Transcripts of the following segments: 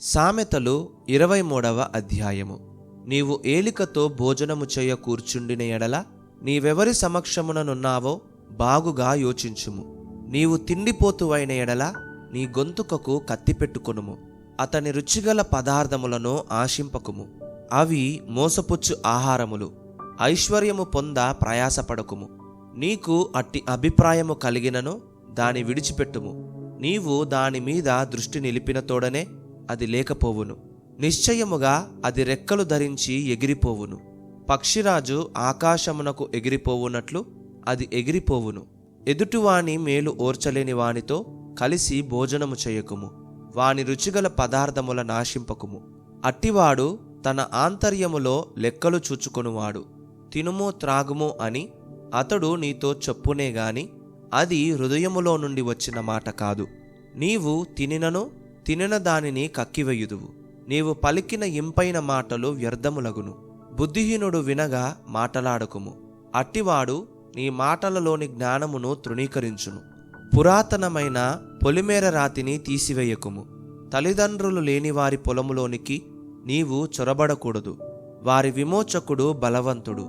సామెతలు ఇరవై మూడవ అధ్యాయము. నీవు ఏలికతో భోజనము చేయ కూర్చుండిన ఎడల నీవెవరి సమక్షముననున్నావో బాగుగా యోచించుము. నీవు తిండిపోతువైన ఎడల నీ గొంతుకకు కత్తిపెట్టుకొనుము అతని రుచిగల పదార్థములను ఆశింపకుము. అవి మోసపుచ్చు ఆహారములు. ఐశ్వర్యము పొంద ప్రయాసపడకుము. నీకు అట్టి అభిప్రాయము కలిగినను దాని విడిచిపెట్టుము. నీవు దాని మీద దృష్టి నిలిపిన తోడనే అది లేకపోవును. నిశ్చయముగా అది రెక్కలు ధరించి ఎగిరిపోవును. పక్షిరాజు ఆకాశమునకు ఎగిరిపోవునట్లు అది ఎగిరిపోవును. ఎదుటివాని మేలు ఓర్చలేని వానితో కలిసి భోజనము చేయకుము. వాని రుచిగల పదార్థముల నాశింపకుము. అట్టివాడు తన ఆంతర్యములో లెక్కలు చూచుకొనువాడు. తినుము త్రాగుము అని అతడు నీతో చెప్పునే గాని అది హృదయములో నుండి వచ్చిన మాట కాదు. నీవు తినినను తినిన దానిని కక్కివెయ్యుదువు నీవు పలికిన ఇంపైన మాటలు వ్యర్థములగును. బుద్ధిహీనుడు వినగా మాటలాడకుము. అట్టివాడు నీ మాటలలోని జ్ఞానమును తృణీకరించును. పురాతనమైన పొలిమేర రాతిని తీసివేయకుము. తల్లిదండ్రులు లేని వారి పొలములోనికి నీవు చొరబడకూడదు. వారి విమోచకుడు బలవంతుడు.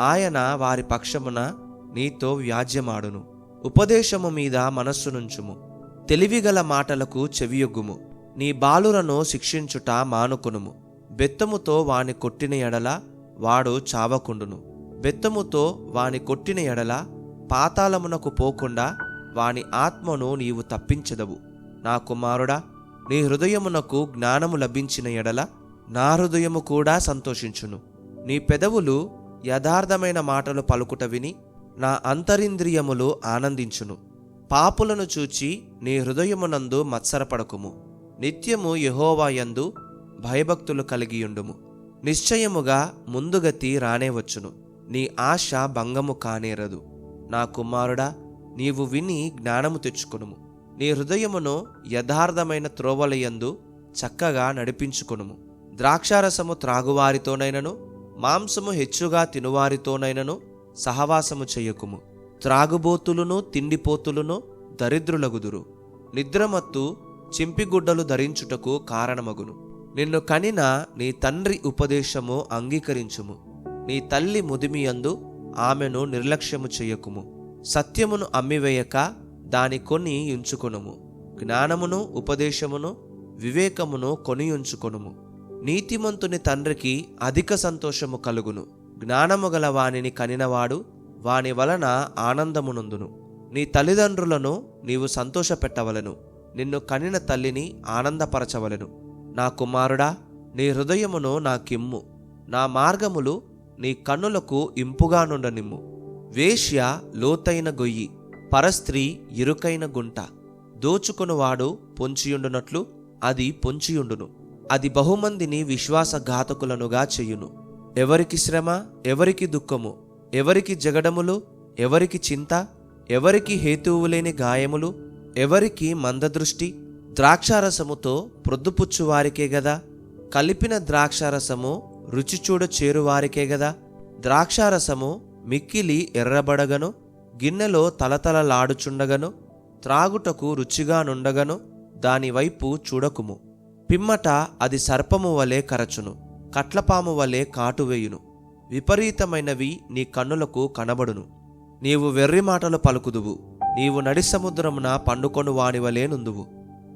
ఆయన వారి పక్షమున నీతో వ్యాజ్యమాడును. ఉపదేశము మీద మనస్సునుంచుము. తెలివిగల మాటలకు చెవియొగ్గుము. నీ బాలురను శిక్షించుట మానుకొనుము. బెత్తముతో వాని కొట్టిన ఎడల వాడు చావకుండును. బెత్తముతో వాని కొట్టిన ఎడల పాతాళమునకు పోకుండా వాని ఆత్మను నీవు తప్పించదవు. నా కుమారుడా నీ హృదయమునకు జ్ఞానము లభించిన ఎడల నా హృదయము కూడా సంతోషించును. నీ పెదవులు యథార్థమైన మాటలు పలుకుట విని నా అంతరింద్రియములు ఆనందించును. పాపులను చూచి నీ హృదయమునందు మత్సరపడకుము. నిత్యము యహోవాయందు భయభక్తులు కలిగియుండుము. నిశ్చయముగా ముందుగతి రానేవచ్చును నీ ఆశ భంగము కానేరదు. నా కుమారుడా నీవు విని జ్ఞానము తెచ్చుకునుము. నీ హృదయమును యథార్థమైన త్రోవలయందు చక్కగా నడిపించుకునుము. ద్రాక్షారసము త్రాగువారితోనైనను మాంసము హెచ్చుగా తినువారితోనైనను సహవాసము చెయ్యకుము త్రాగుబోతులును తిండిపోతులును దరిద్రులగుదురు. నిద్రమత్తు చింపిగుడ్డలు ధరించుటకు కారణమగును. నిన్ను కనిన నీ తండ్రి ఉపదేశము అంగీకరించుము. నీ తల్లి ముదిమియందు ఆమెను నిర్లక్ష్యము చేయకుము సత్యమును అమ్మివేయక దాని కొని ఉంచుకొనుము జ్ఞానమును ఉపదేశమును వివేకమును కొనియుంచుకొనుము నీతిమంతుని తండ్రికి అధిక సంతోషము కలుగును. జ్ఞానము గల వానిని కనినవాడు వాని వలన ఆనందమునందును. నీ తల్లిదండ్రులను నీవు సంతోషపెట్టవలను. నిన్ను కనిన తల్లిని ఆనందపరచవలెను. నా కుమారుడా నీ హృదయమును నాకిమ్ము నా మార్గములు నీ కన్నులకు ఇంపుగానుండనిమ్ము వేశ్య లోతైన గొయ్యి పరస్త్రీ ఇరుకైన గుంట. దోచుకొనువాడు పొంచియుండునట్లు అది పొంచియుండును. అది బహుమందిని విశ్వాసఘాతకులనుగా చెయ్యును ఎవరికి శ్రమ ఎవరికి దుఃఖము? ఎవరికి జగడములు ఎవరికి చింత ఎవరికి హేతువులేని గాయములు ఎవరికి మందదృష్టి ద్రాక్షారసముతో ప్రొద్దుపుచ్చువారికే గదా? కలిపిన ద్రాక్షారసము రుచిచూడ చేరువారికే గదా? ద్రాక్షారసము మిక్కిలి ఎర్రబడగను గిన్నెలో తలతలలాడుచుండగను త్రాగుటకు రుచిగానుండగను దానివైపు చూడకుము. పిమ్మట అది సర్పము వలె కరచును కట్లపాము వలె కాటువేయును. విపరీతమైనవి నీ కన్నులకు కనబడును. నీవు వెర్రి మాటలు పలుకుదువు. నీవు నడి సముద్రమున పండుకొను వానివలేనుందువు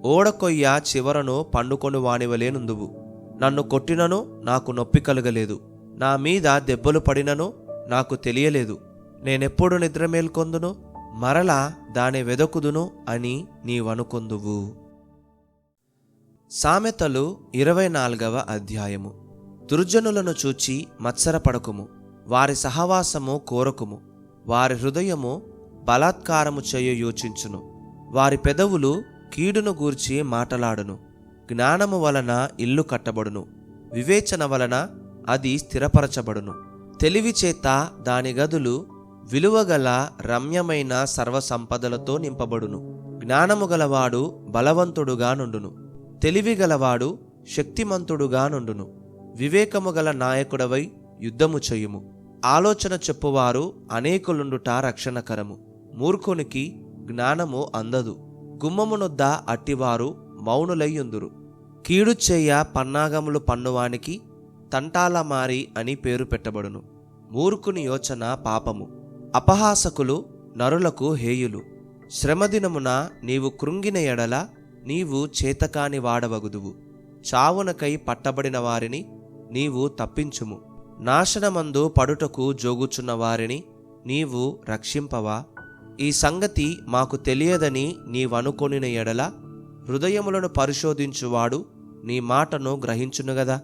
ఓడకొయ్య చివరను పండుకొను వానివలేనుందువు నన్ను కొట్టినను నాకు నొప్పి కలగలేదు. నా మీద దెబ్బలు పడినను నాకు తెలియలేదు. నేనెప్పుడు నిద్ర మేల్కొందును? మరలా దాని వెదకుదును అని నీవనుకొందువు. సామెతలు ఇరవై నాలుగవ అధ్యాయము. దుర్జనులను చూచి మత్సరపడకుము. వారి సహవాసము కోరకుము. వారి హృదయము బలాత్కారము చేయ యోచించును. వారి పెదవులు కీడును గూర్చి మాటలాడును. జ్ఞానము వలన ఇల్లు కట్టబడును. వివేచన వలన అది స్థిరపరచబడును. తెలివి చేత దాని గదులు విలువగల రమ్యమైన సర్వసంపదలతో నింపబడును. జ్ఞానము గలవాడు బలవంతుడుగా నుండును. తెలివి గలవాడు శక్తిమంతుడుగా నుండును. వివేకము గల నాయకుడవై యుద్ధము చేయుము. ఆలోచన చెప్పువారు అనేకులుండుట రక్షణకరము. మూర్ఖునికి జ్ఞానము అందదు. గుమ్మమునొద్ద అట్టివారు మౌనులయ్యుందురు కీడు చెయ్య పన్నాగములు పన్నువానికి తంటాల మారి అని పేరు పెట్టబడును. మూర్ఖుని యోచన పాపము. అపహాసకులు నరులకు హేయులు. శ్రమదినమున నీవు కృంగిన ఎడల నీవు చేతకాని వాడవగుదువు. చావునకై పట్టబడిన వారిని నీవు తప్పించుము. నాశనమందు పడుటకు జోగుచున్న వారిని నీవు రక్షింపవా. ఈ సంగతి మాకు తెలియదని నీవనుకొనిన ఎడల హృదయములను పరిశోధించువాడు నీ మాటను గ్రహించును గదా.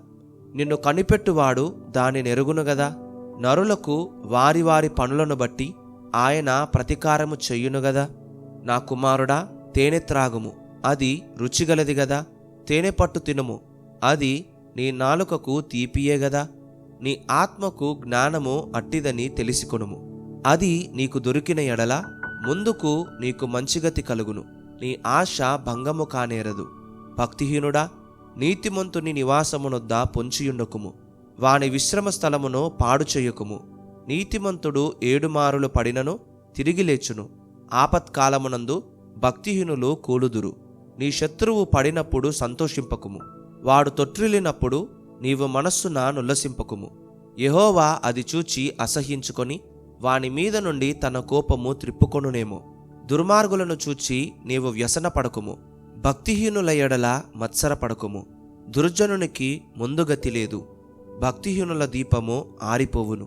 నిన్ను కనిపెట్టువాడు దాని నెరుగును గదా. నరులకు వారి వారి పనులను బట్టి ఆయన ప్రతీకారము చెయ్యును గదా. నా కుమారుడా తేనె త్రాగుము. అది రుచిగలది గదా. తేనె పట్టు తినుము. అది నీ నాలుకకు తీపియే గదా నీ ఆత్మకు జ్ఞానము అట్టిదని తెలిసికొనుము. అది నీకు దొరికిన ఎడల ముందుకు నీకు మంచిగతి కలుగును. నీ ఆశ భంగము కానేరదు. భక్తిహీనుడా నీతిమంతుని నివాసమునొద్ద పొంచియుండకుము. వాని విశ్రమ స్థలమును పాడు చేయకుము. నీతిమంతుడు ఏడుమారులు పడినను తిరిగి లేచును. ఆపత్కాలమునందు భక్తిహీనులు కూలుదురు. నీ శత్రువు పడినప్పుడు సంతోషింపకుము. వాడు తొట్రిల్లినప్పుడు నీవు మనస్సున నుల్లసింపకుము యహోవా అది చూచి అసహ్యించుకొని వాని మీద నుండి తన కోపము త్రిప్పుకొనునేమో. దుర్మార్గులను చూచి నీవు వ్యసనపడకుము భక్తిహీనుల ఎడల మత్సరపడకుము దుర్జనునికి ముందుగతి లేదు. భక్తిహీనుల దీపము ఆరిపోవును.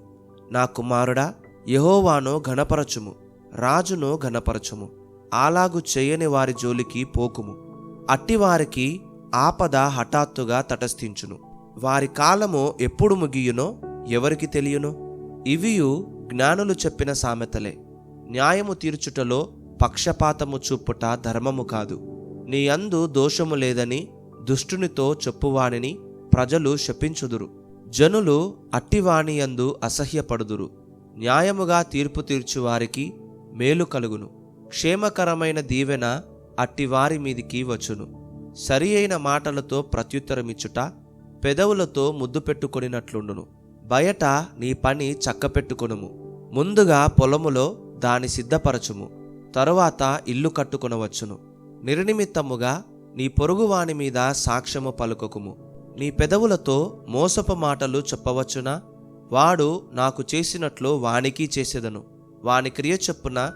నా కుమారుడా యహోవాను ఘనపరచుము. రాజును ఘనపరచుము. అలాగు చేయని వారి జోలికి పోకుము. అట్టివారికి ఆపద హఠాత్తుగా తటస్థించును. వారి కాలము ఎప్పుడు ముగియునో ఎవరికి తెలియను? ఇవియు జ్ఞానులు చెప్పిన సామెతలే. న్యాయము తీర్చుటలో పక్షపాతము చూపుట ధర్మము కాదు. నీ అందు దోషము లేదని దుష్టునితో చెప్పువానిని ప్రజలు శపించుదురు. జనులు అట్టివాణి యందు అసహ్యపడుదురు. న్యాయముగా తీర్పు తీర్చువారికి మేలు కలుగును. క్షేమకరమైన దీవెన అట్టివారి మీదికి వచ్చును. సరి అయిన మాటలతో ప్రత్యుత్తరమిచ్చుట పెదవులతో ముద్దు పెట్టుకొనినట్లుండును. బయట నీ పని చక్కపెట్టుకొనుము. ముందుగా పొలములో దాని సిద్ధపరచుము. తరువాత ఇల్లు కట్టుకొనవచ్చును. నిర్నిమిత్తముగా నీ పొరుగువాని మీద సాక్ష్యము పలుకకుము. నీ పెదవులతో మోసపు మాటలు చెప్పవచ్చునా? వాడు నాకు చేసినట్లు వానికి చేసేదను. వాని క్రియ చొప్పున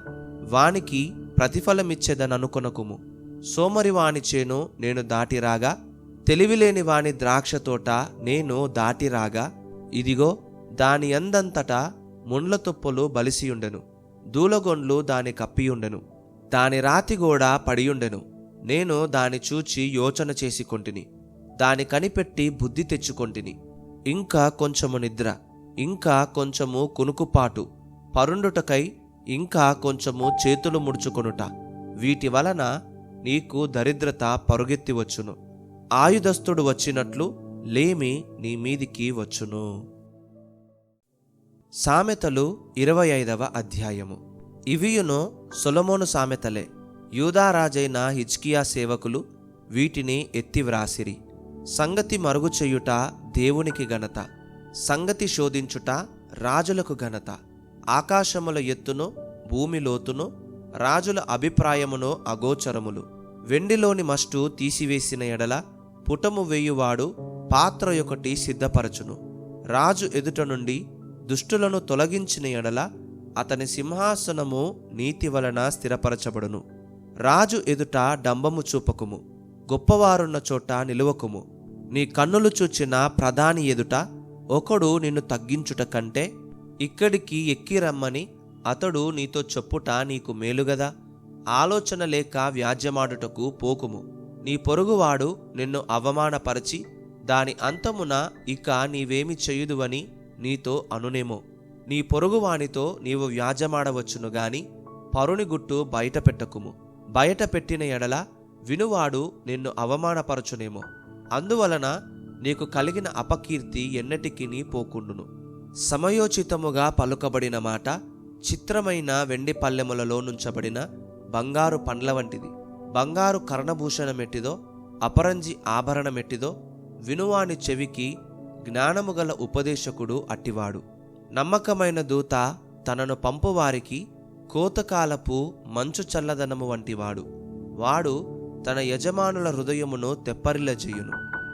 వానికి ప్రతిఫలమిచ్చేదననుకొనకుము. సోమరి వాణి చేను నేను దాటిరాగా తెలివిలేని వాని ద్రాక్ష తోట నేను దాటిరాగా ఇదిగో దాని అందంతటా ముండ్ల తుప్పలు బలిసియుండెను దూలగొండ్లు దాని కప్పియుండెను దాని రాతిగోడ పడియుండెను నేను దాని చూచి యోచన చేసుకొంటిని దాని కనిపెట్టి బుద్ధి తెచ్చుకొంటిని ఇంకా కొంచెము నిద్ర ఇంకా కొంచెము కునుకుపాటు పరుండుటకై ఇంకా కొంచెము చేతులు ముడుచుకొనుట వీటి వలన నీకు దరిద్రత పరుగెత్తి వచ్చును. ఆయుధస్తుడు వచ్చినట్లు లేమి నీ మీదికి వచ్చును. సామెతలు ఇరవై ఐదవ అధ్యాయము. ఇవియును సొలమోను సామెతలే. యూదారాజైన హిజ్కియా సేవకులు వీటిని ఎత్తి వ్రాసిరి సంగతి మరుగు దేవునికి ఘనత. సంగతి శోధించుట రాజులకు ఘనత. ఆకాశముల ఎత్తును భూమి లోతును రాజుల అభిప్రాయమును అగోచరములు. వెండిలోని మస్టు తీసివేసిన ఎడల పుటము వేయువాడు పాత్ర ఒకటి సిద్ధపరచును. రాజు ఎదుట నుండి దుష్టులను తొలగించిన ఎడల అతని సింహాసనము నీతి వలన స్థిరపరచబడును. రాజు ఎదుట డంబము చూపకుము. గొప్పవారున్న చోట నిలువకుము. నీ కన్నులు చూచిన ప్రధాని ఎదుట ఒకడు నిన్ను తగ్గించుట కంటే ఇక్కడికి ఎక్కిరమ్మని అతడు నీతో చెప్పుట నీకు మేలుగదా ఆలోచన లేక వ్యాజ్యమాడుటకు పోకుము. నీ పొరుగువాడు నిన్ను అవమానపరచి దాని అంతమున ఇక నీవేమి చేయుదువని నీతో అనునేమో. నీ పొరుగువానితో నీవు వ్యాజమాడవచ్చును గాని పరుని గుట్టు బయట పెట్టకుము బయట పెట్టిన ఎడల వినువాడు నిన్ను అవమానపరచునేమో. అందువలన నీకు కలిగిన అపకీర్తి ఎన్నటికి పోకుండును. సమయోచితముగా పలుకబడిన మాట చిత్రమైన వెండి పల్లెములలో నుంచబడిన బంగారు పండ్ల వంటిది. బంగారు కర్ణభూషణమెట్టిదో అపరంజి ఆభరణమెట్టిదో వినువాని చెవికి జ్ఞానము గల ఉపదేశకుడు అట్టివాడు. నమ్మకమైన దూత తనను పంపువారికి కోతకాలపు మంచు చల్లదనము వంటివాడు. వాడు తన యజమానుల హృదయమును తెప్పరిల్లజేయును.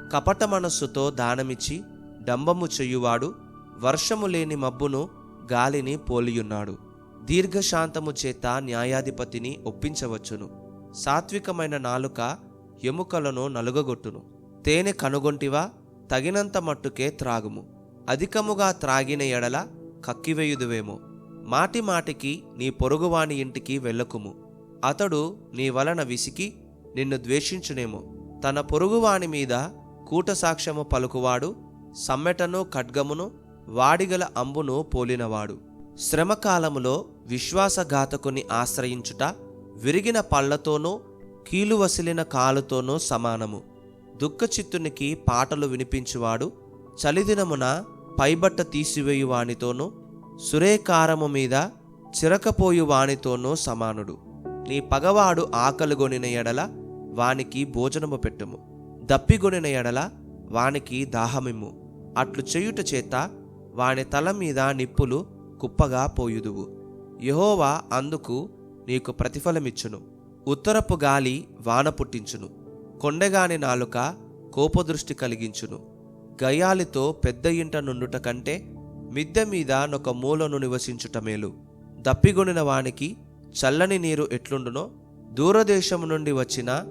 కపట మనస్సుతో దానమిచ్చి డంబము చెయ్యువాడు వర్షము లేని మబ్బును గాలిని పోలియున్నాడు. దీర్ఘశాంతము చేత న్యాయాధిపతిని ఒప్పించవచ్చును. సాత్వికమైన నాలుక ఎముకలను నలుగగొట్టును. తేనె కనుగొంటివా? తగినంత మట్టుకే త్రాగుము. అధికముగా త్రాగిన ఎడల కక్కివేయుదువేమో. మాటి మాటికి నీ పొరుగువాని ఇంటికి వెళ్ళకుము. అతడు నీ వలన విసికి నిన్ను ద్వేషించునేమో. తన పొరుగువాని మీద కూటసాక్ష్యము పలుకువాడు సమ్మెటను ఖడ్గమును వాడిగల అంబును పోలినవాడు. శ్రమకాలములో విశ్వాసఘాతకుని ఆశ్రయించుట విరిగిన పళ్ళతోనూ కీలువసిలిన కాలుతోనో కాలుతోనూ సమానము. దుఃఖచిత్తునికి పాటలు వినిపించువాడు చలిదినమున పైబట్ట తీసివేయువానితోనూ సురేకారము మీద చిరకపోయువానితోనూ సమానుడు. నీ పగవాడు ఆకలిగొనిన ఎడల వానికి భోజనము పెట్టుము. దప్పిగొనిన ఎడల వానికి దాహమిమ్ము. అట్లు చేయుట చేత వాని తల మీద నిప్పులు కుప్పగా పోయుదువు. యహోవా అందుకు నీకు ప్రతిఫలమిచ్చును. ఉత్తరపు గాలి వాన పుట్టించును. కొండగాని నాలుక కోపదృష్టి కలిగించును. గయాలితో పెద్ద ఇంట నుండుట కంటే మిద్దె మీద నొక మూలను నివసించుట మేలు. దప్పిగొనిన వానికి చల్లని నీరు ఎట్లుండునో దూరదేశము నుండి వచ్చిన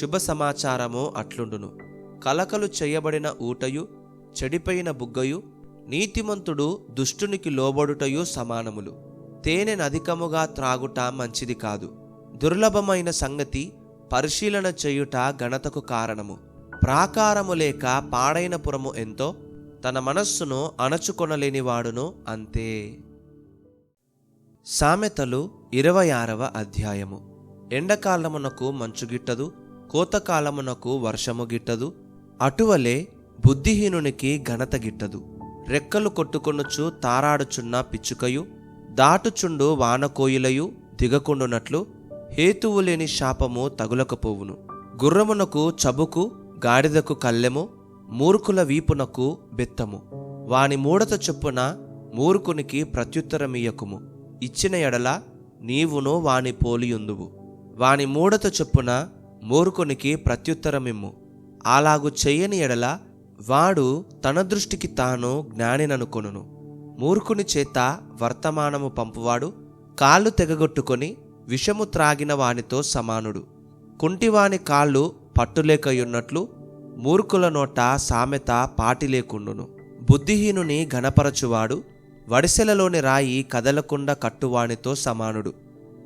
శుభ సమాచారము అట్లుండును. కలకలు చేయబడిన ఊటయు చెడిపోయిన బుగ్గయు నీతిమంతుడు దుష్టునికి లోబడుటయు సమానములు. తేనెనధికముగా త్రాగుట మంచిది కాదు. దుర్లభమైన సంగతి పరిశీలన చేయుట ఘనతకు కారణము. ప్రాకారము లేక పాడైన పురము ఎంతో తన మనస్సును అణచుకొనలేనివాడును అంతే. సామెతలు ఇరవై ఆరవ అధ్యాయము. ఎండకాలమునకు మంచు గిట్టదు కోతకాలమునకు వర్షము గిట్టదు అటువలే బుద్ధిహీనునికి ఘనత గిట్టదు. రెక్కలు కొట్టుకొనుచు తారాడుచున్న పిచ్చుకయు దాటుచుండు వానకోయిలయు దిగకుండునట్లు హేతువు లేని శాపము తగులకపోవును. గుర్రమునకు చబుకు గాడిదకు కల్లెము మూర్ఖుల వీపునకు బెత్తము. వాని మూడత చొప్పున మూర్ఖునికి ప్రత్యుత్తరమియకుము ఇచ్చిన ఎడల నీవును వాని పోలియుందువు. వాని మూడత చొప్పున మూర్ఖునికి ప్రత్యుత్తరమిమ్ము. అలాగు చెయ్యని ఎడల వాడు తన దృష్టికి తాను జ్ఞానిననుకొనును. మూర్ఖుని చేత వర్తమానము పంపువాడు కాళ్ళు తెగగొట్టుకొని విషము త్రాగిన వానితో సమానుడు. కుంటివాని కాళ్ళు పట్టులేకయున్నట్లు మూర్ఖుల నోట సామెత పాటి లేకుండును బుద్ధిహీనుని ఘనపరచువాడు వడిసెలలోని రాయి కదలకుండా కట్టువానితో సమానుడు.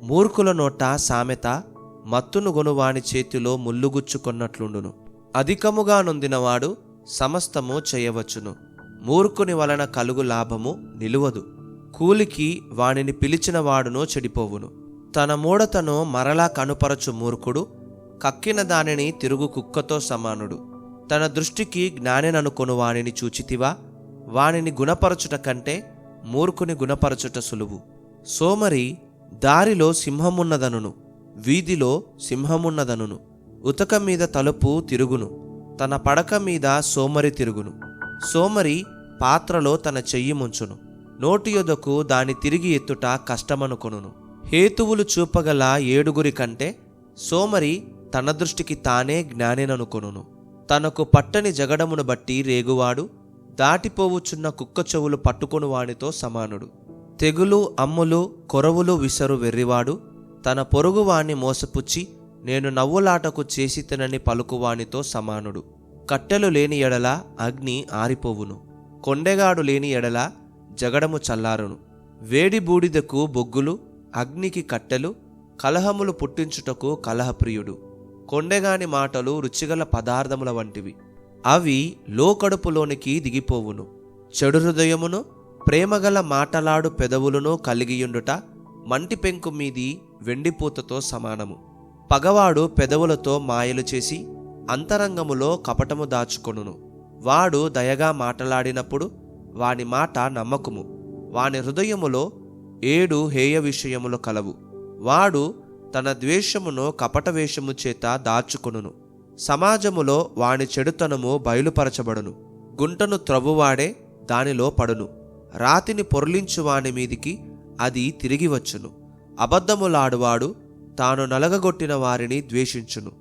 మూర్ఖుల నోట సామెత మత్తును గొనువాని చేతిలో ముల్లుగుచ్చుకొన్నట్లుండును అధికముగా నొందినవాడు సమస్తము చేయవచ్చును. మూర్ఖుని వలన కలుగు లాభము నిలువదు. కూలికి వానిని పిలిచిన వాడును చెడిపోవును. తన మూడతను మరలా కనుపరచు మూర్ఖుడు కక్కిన దానిని తిరుగు కుక్కతో సమానుడు. తన దృష్టికి జ్ఞానిననుకొను వానిని చూచితివా? వానిని గుణపరచుట కంటే మూర్ఖుని గుణపరచుట సులువు. సోమరి దారిలో సింహమున్నదనును వీధిలో సింహమున్నదనును ఉతక మీద తలుపు తిరుగును. తన పడక మీద సోమరి తిరుగును. సోమరి పాత్రలో తన చెయ్యి ముంచును. నోటి యొదకు దాని తిరిగి ఎత్తుట కష్టమనుకొనును హేతువులు చూపగల ఏడుగురి కంటే సోమరి తన దృష్టికి తానే జ్ఞానిననుకొనును తనకు పట్టని జగడమును బట్టి రేగువాడు దాటిపోవుచున్న కుక్క చెవులు పట్టుకుని వానితో సమానుడు. తెగులు అమ్ములు కొరవులు విసరు వెర్రివాడు తన పొరుగువాణ్ణి మోసపుచ్చి నేను నవ్వులాటకు చేసి తినని పలుకువానితో సమానుడు. కట్టెలు లేని ఎడల అగ్ని ఆరిపోవును. కొండెగాడు లేని ఎడల జగడము చల్లారును. వేడి బూడిదకు బొగ్గులు అగ్నికి కట్టెలు కలహములు పుట్టించుటకు కలహప్రియుడు. కొండెగాని మాటలు రుచిగల పదార్థముల వంటివి. అవి లోకడుపులోనికి దిగిపోవును. చెడు హృదయమును ప్రేమగల మాటలాడు పెదవులను కలిగియుండుట మంటి పెంకు మీది వెండిపూతతో సమానము. పగవాడు పెదవులతో మాయలు చేసి అంతరంగములో కపటము దాచుకొనును. వాడు దయగా మాటలాడినప్పుడు వాని మాట నమ్మకము. వాని హృదయములో ఏడు హేయ విషయములు కలవు. వాడు తన ద్వేషమును కపట వేషము చేత దాచుకొనును. సమాజములో వాని చెడుతనము బయలుపరచబడును. గుంటను త్రవ్వువాడే దానిలో పడును. రాతిని పొర్లించు వాని మీదికి అది తిరిగి వచ్చును. అబద్ధములాడువాడు తాను నలగగొట్టిన వారిని ద్వేషించును.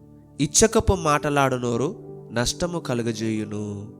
ఇచ్చకపు మాటలాడు నోరు నష్టము కలుగజేయును.